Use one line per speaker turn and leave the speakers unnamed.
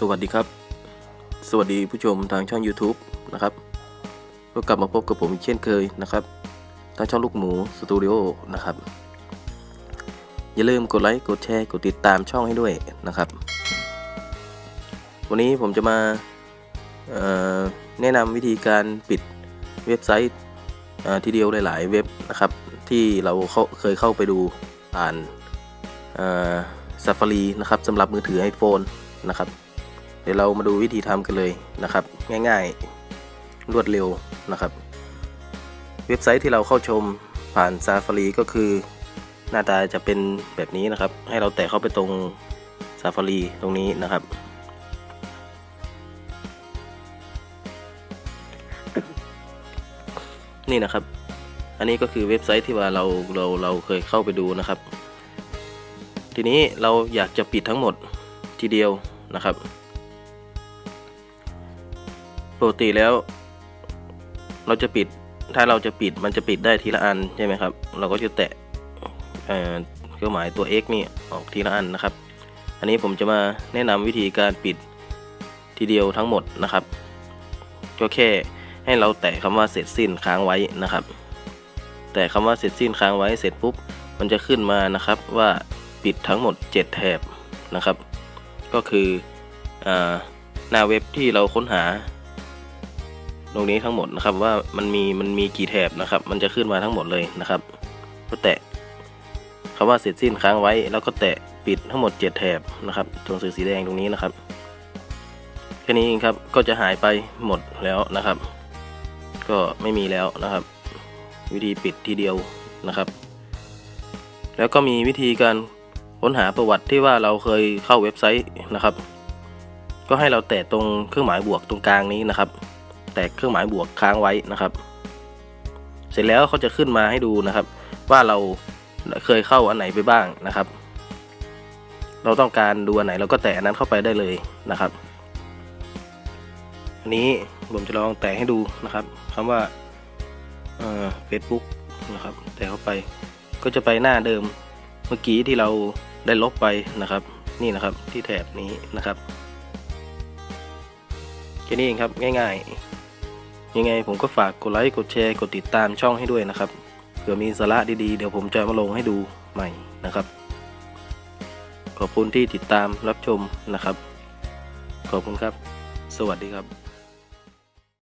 สวัสดีครับ สวัสดีผู้ชมทางช่อง YouTube นะครับ ก็กลับมาพบกับผมอีกเช่นเคยนะครับ ทางช่องลูกหมูสตูดิโอนะครับ อย่าลืมกดไลค์ กดแชร์ กดติดตามช่องให้ด้วยนะครับ วันนี้ผมจะมาแนะนำวิธีการปิดเว็บไซต์ทีเดียวหลาย ๆ เว็บนะครับ ที่เราเาเคยเข้าไปดูผ่าน Safari นะครับสำหรับมือถือ iPhone นะครับ ดี๋ยวเรามาดูวิธีทำกันเลยนะครับ ง่ายๆ รวดเร็วนะครับ เว็บไซต์ที่เราเข้าชมผ่าน Safari ก็คือ หน้าตาจะเป็นแบบนี้นะครับ ให้เราแตะเข้าไปตรง Safari ตรงนี้นะครับ นี่นะครับ อันนี้ก็คือเว็บไซต์ที่ว่าเราเราเราเคยเข้าไปดูนะครับ ทีนี้เราอยากจะปิดทั้งหมดทีเดียวนะครับ ปกติแล้ว เราจะปิดถ้าเราจะปิดมันจะปิดได้ทีละอันใช่ไหมครับ เราก็จะแตะเครื่องหมายตัว X นี่ออกทีละอันนะครับ อันนี้ผมจะมาแนะนำวิธีการปิดทีเดียวทั้งหมดนะครับ ก็แค่ให้เราแตะคำว่าเสร็จสิ้นค้างไว้นะครับ แต่คำว่าเสร็จสิ้นค้างไว้เสร็จปุ๊บมันจะขึ้นมานะครับว่าปิดทั้งหมด 7 แถบนะครับ ก็คืออหน้าเว็บที่เราค้นหา ตรงนี้ทั้งหมดนะครับว่ามันมีมันมีกี่แถบนะครับ มันจะขึ้นมาทั้งหมดเลยนะครับ ก็แตะคำว่าเสร็จสิ้นค้างไว้ แล้วก็แตะปิดทั้งหมด 7 แถบนะครับตรงสีสีแดงตรงนี้นะครับแค่นี้เองครับก็จะหายไปหมดแล้วนะครับ ก็ไม่มีแล้วนะครับ วิธีปิดทีเดียวนะครับ แล้วก็มีวิธีการค้นหาประวัติที่ว่าเราเคยเข้าเว็บไซต์นะครับ ก็ให้เราแตะตรงเครื่องหมายบวกตรงกลางนี้นะครับ แตะเครื่องหมายบวกค้างไว้นะครับ เสร็จแล้วเขาจะขึ้นมาให้ดูนะครับ ว่าเราเคยเข้าอันไหนไปบ้างนะครับ เราต้องการดูอันไหนเราก็แตะอันนั้นเข้าไปได้เลยนะครับ อันนี้ผมจะลองแตะให้ดูนะครับคำว่าเฟซบุ๊กนะครับ แตะเข้าไปก็จะไปหน้าเดิมเมื่อกี้ที่เราได้ลบไปนะครับ นี่นะครับที่แถบนี้นะครับแค่นี้เองครับง่าย ๆ ยังไงผมก็ฝากกดไลค์กดแชร์กดติดตามช่องให้ด้วยนะครับเผื่อมีสาระดีๆ เดี๋ยวผมจะมาลงให้ดูใหม่นะครับ ขอบคุณที่ติดตามรับชมนะครับ ขอบคุณครับ สวัสดีครับ